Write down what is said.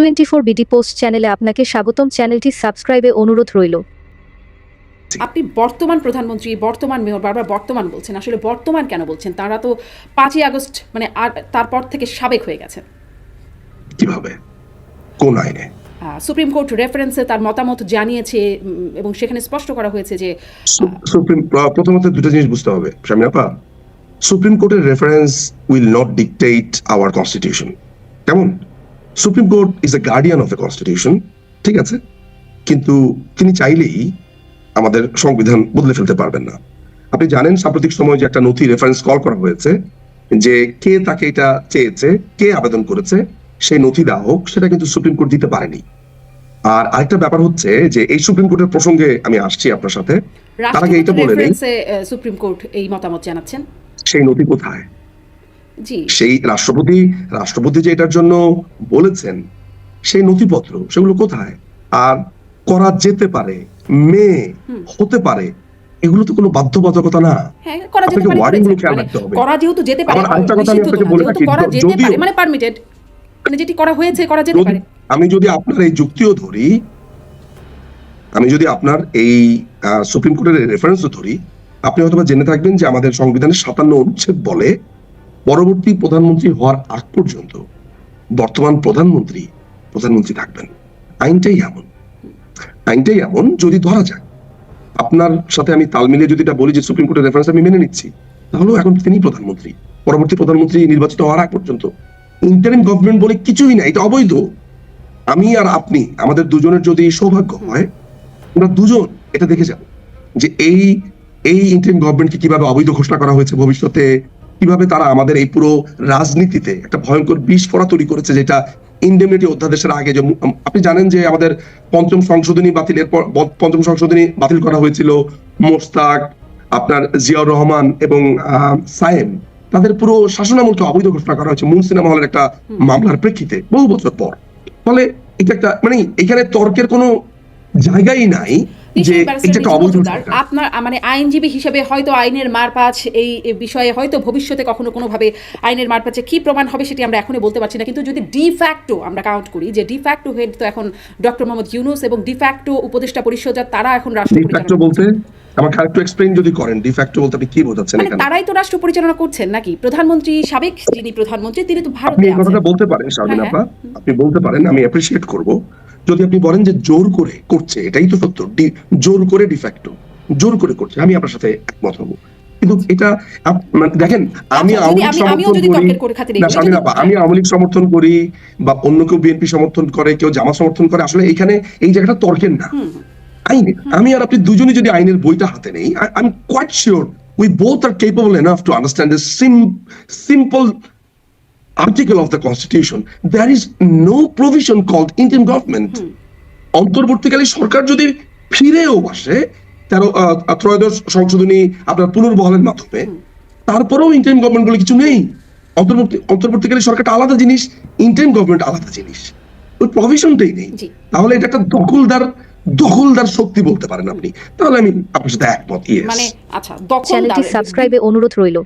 Twenty four BD post চ্যানেলে আপনাকে স্বাগতম। চ্যানেলটি সাবস্ক্রাইবে অনুরোধ রইল। আপনি বর্তমান প্রধানমন্ত্রী বর্তমান মেয়র বারবার বর্তমান বলছেন। আসলে বর্তমান কেন বলছেন? তারা তো পাঁচই আগস্ট মানে আর তারপর থেকে সাবেক হয়ে গেছেন। কীভাবে? কোন আইনে? সুপ্রিম কোর্ট রেফারেন্সে তার মতামত জানিয়েছে এবং সেখানে স্পষ্ট করা হয়েছে যে সুপ্রিম প্রথমত দুটো জিনিস বুঝতে হবে শামিনাপা সুপ্রিম কোর্টের reference will not dictate our constitution কেমন? Supreme court is the guardian of the constitution ঠিক আছে? কিন্তু তিনি চাইলেই আমাদের সংবিধান বদলে ফেলতে পারবেন না। আপনি জানেন সাম্প্রতিক সময় যে একটা নথি রেফারেন্স কল করা হয়েছে যে কে তাকে এটা চেয়েছে কে আবেদন করেছে সেই নথি দেওয়া হোক সেটা কিন্তু সুপ্রিম কোর্ট দিতে পারেনি। আর আরেকটা ব্যাপার হচ্ছে যে এই সুপ্রিম কোর্টের প্রসঙ্গে আমি আসছি আপনার সাথে। তার আগে এইটা বলে নেই। সুপ্রিম কোর্ট এই মতামত জানাচ্ছেন? সেই নথি কোথায়? সেই রাষ্ট্রপতি রাষ্ট্রপতি যে এটার জন্য বলেছেন সেই নথিপত্র সেগুলো কোথায়? আর করা যেতে পারে মেয়ে হতে পারে এগুলো তো কোনো বাধ্যবাধকতা না। হ্যাঁ করা যেতে পারে মানে। করা যেহেতু যেতে পারে আরেকটা কথা আমি আপনাকে বলে রাখি, করা যেতে পারে মানে পারমিটেড মানে যেটি করা হয়েছে করা যেতে যদি- পারে। আমি যদি আপনার এই যুক্তিও ধরি আমি যদি আপনার এই সুপ্রিম কোর্টের রেফারেন্সও ধরি আপনি হয়তো বা জেনে থাকবেন যে আমাদের সংবিধানের সাতান্ন অনুচ্ছেদ বলে পরবর্তী প্রধানমন্ত্রী হওয়ার আগ পর্যন্ত বর্তমান প্রধানমন্ত্রী প্রধানমন্ত্রী থাকবেন। আইনটাই এমন। আইনটাই এমন যদি ধরা যায়। আপনার সাথে আমি তাল মিলিয়ে যদি বলি যে সুপ্রিম কোর্টের রেফারেন্স আমি মেনে নিচ্ছি, তাহলেও এখন তিনি প্রধানমন্ত্রী। পরবর্তী প্রধানমন্ত্রী নির্বাচিত হওয়ার আগ পর্যন্ত ইন্টারিম গভর্নমেন্ট বলে কিছুই না এটা অবৈধ। আমি আর আপনি, আমাদের দুজনের যদি সৌভাগ্য হয়, আমরা দুজন এটা দেখে যাব যে এই এই ইন্টারিম গভর্নমেন্টকে কীভাবে অবৈধ ঘোষণা করা হয়েছে ভবিষ্যতে কীভাবে তারা আমাদের এই পুরো রাজনীতিতে একটা ভয়ঙ্কর বিস্ফোরা তৈরি করেছে যেটা ইন্ডেমনিটি অধ্যাদেশের আগে যে আপনি জানেন যে আমাদের পঞ্চম সংশোধনী বাতিলের পর পঞ্চম সংশোধনী বাতিল করা হয়েছিল মোস্তাক আপনার জিয়াউর রহমান এবং আহ, সায়েম। তাদের পুরো শাসনামলকে অবৈধ ঘোষণা করা হয়েছে মুন সিনেমা হলের একটা মামলার প্রেক্ষিতে বহু বছর পর। ফলে এটা একটা মানে এখানে তর্কের কোনো জায়গাই নাই। যে। আপনার মানে আইনজীবী হিসেবে হয়তো আইনের মারপ্যাচ এই বিষয়ে হয়তো ভবিষ্যতে কখনো কোনোভাবে আইনের মারপ্যাচে কি প্রমাণ হবে সেটি আমরা এখনই বলতে পারছি না। কিন্তু যদি ডিফ্যাক্টো আমরা কাউন্ট করি যে ডিফ্যাক্টো হেড তো এখন ডক্টর মোহাম্মদ ইউনুস এবং ডিফ্যাক্টো উপদেষ্টা পরিষদ তারা এখন রাষ্ট্র বলতে আমাকে আরেকটু এক্সপ্লেইন যদি করেন ডিফ্যাক্টো বলতে আপনি কি বোঝাচ্ছেন মানে এখানে? তারাই তো রাষ্ট্র পরিচালনা করছেন নাকি? প্রধানমন্ত্রী সাবেক যিনি প্রধানমন্ত্রী তিনি তো আপনি ভারতে এই কথাটা বলতে পারেন শারমিন হ্যাঁ, আপা। আপনি বলতে পারেন আমি অ্যাপ্রিসিয়েট করব। যদি আপনি বলেন যে জোর করে করছে এটাই তো সত্য। জোর করে ডিফ্যাক্টো জোর করে করছে। আমি আপনার সাথে একমত হব। কিন্তু এটা মানে দেখেন আমি আচ্ছা, আওয়ামী লীগ সমর্থন করি আপা আমি আওয়ামী লীগ সমর্থন করি বা অন্য কেউ বিএনপি সমর্থন করে কেউ জামা সমর্থন করে আসলে এখানে এই জায়গাটা তর্কের না। আইনে আমি আর আপনি দুজনে যদি আইনের বইটা হাতে নেই I am quite sure we both are capable enough to understand simple article of the constitution there is no provision called interim government. হুম। অন্তর্বর্তীকালীন সরকার যদি ফিরেও আসে তেরো ত্রয়োদশ সংশোধনী আপনার পুনর্বহালের মাধ্যমে তারপরেও ইন্টারিম গভর্নমেন্ট বলে কিছু নেই। অন্তর্বর্তী অন্তর্বর্তীকালীন সরকারটা আলাদা জিনিস ইন্টারিম গভর্নমেন্ট আলাদা জিনিস। ওই প্রভিশনটাই নেই। তাহলে এটা একটা দখলদার দখলদার শক্তি বলতে পারেন আপনি। তাহলে আমি আপনার সাথে একমত ইয়েস মানে আচ্ছা চ্যানেলটি দখলদার সাবস্ক্রাইবে অনুরোধ রইল।